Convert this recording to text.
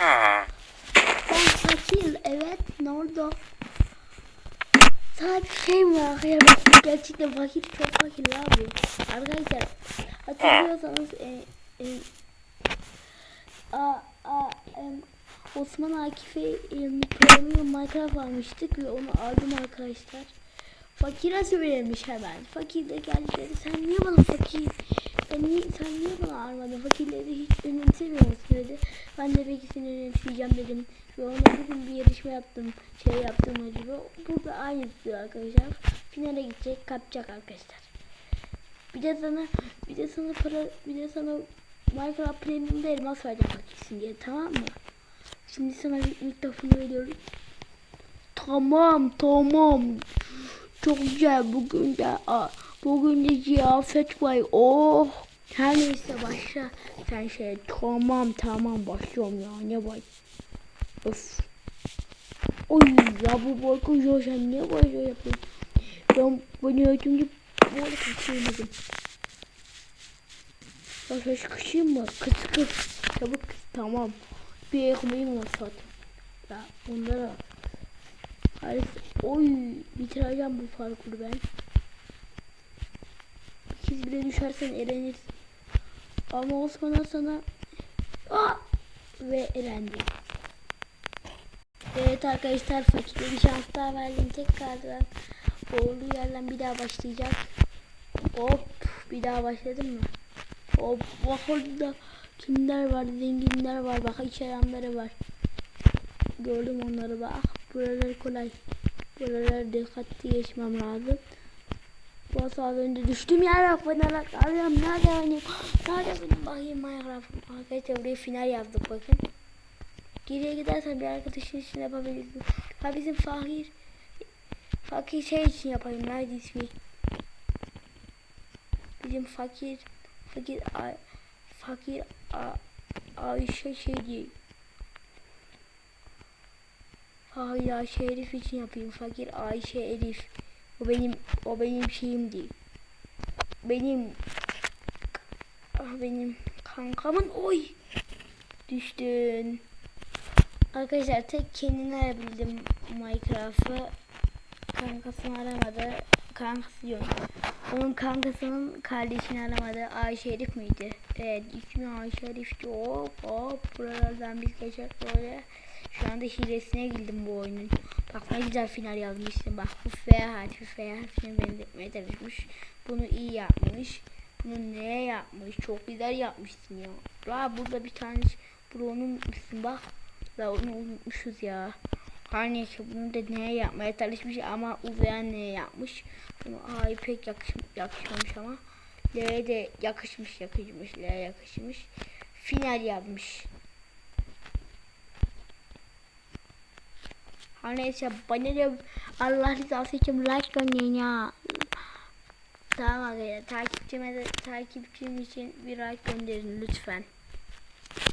Ben fakir evet ne oldu? Sadece şey mi var? Ya bak gerçekten fakir çok fakir abi. Arkadaşlar hatırlıyorsanız e, e, a, a, em, Osman Akif'e e, Premium Minecraft almıştık ve onu aldım arkadaşlar. Fakire söylemiş hemen. Fakir de geldi dedi sen niye bana fakir? Ben niye, sen niye bana almadın? Fakirleri hiç önemsemiyor musun dedi. Ben de belki seni önemseyeceğim dedim. Ve ona bugün bir yarışma yaptım. Şey yaptım acaba. Burada aynı tutuyor arkadaşlar. Finale gidecek kapacak arkadaşlar. Bir de sana bir de sana para bir de sana Minecraft Premium'da elmas vereceğim fakirsin diye tamam mı? Şimdi sana bir mikrofonu veriyorum. Tamam tamam. Çok güzel bugün de bugün de ziyafet var. Oh. Her neyse başla. Sen şey tamam tamam başlıyorum ya ne var? Öf. Oy ya bu ya sen ne böyle yapıyorsun? Ben bunu ötümce böyle kaçırmadım. Ya sen sıkışayım mı? Kıs kıs. Çabuk tamam. Bir ekmeğim var zaten. Ya bunlara Hayır. Oy bitireceğim bu parkuru ben. İkiz bile düşersen elenirsin. Ama Osman'a sana Aa! ve elendi. Evet arkadaşlar fakire bir şans daha verdim tekrardan. Olduğu yerden bir daha başlayacak. Hop bir daha başladım mı? Hop bak orada kimler var zenginler var bak iç ayağımları var. Gördüm onları bak. Buralar kolay. Buraları dikkatli geçmem lazım. Bu az önce düştüm yer bak bana. Arıyorum nerede benim? Nerede benim bakayım Minecraft'ım. Arkadaşlar buraya final yazdık bakın. Geriye gidersen bir arkadaşın için yapabilirsin. Ha bizim Fahir. Fakir şey için yapayım. Nerede ismi? Bizim fakir. Fakir. Ay, fakir. A, Ayşe şey değil. Hayır Ayşe Elif için yapayım. Fakir Ayşe Elif. O benim o benim şeyim değil. Benim ah benim kankamın oy düştün. Arkadaşlar tek kendini arabildim Minecraft'ı. Kankasını aramadı. Kankası yok. Onun kankasının kardeşini aramadı. Ayşe Elif miydi? Evet ismi Ayşe Elif'ti. Hop hop buralardan biz kaçak böyle. Şu anda hilesine girdim bu oyunun. Bak ne güzel final yazmışsın. Bak bu F harfi F harfini benzetmeye çalışmış. Bunu iyi yapmış. Bunu neye yapmış? Çok güzel yapmışsın ya. La burada bir tane bunu unutmuşsun bak. La onu unutmuşuz ya. Her neyse bunu da neye yapmaya çalışmış ama uzayan neye yapmış. Bunu A'yı pek yakışm yakışmamış ama L'ye de yakışmış yakışmış L'ye yakışmış. Final yazmış. Her neyse bana da Allah rızası için like gönderin ya. Tamam arkadaşlar takipçime de takipçim için bir like gönderin lütfen.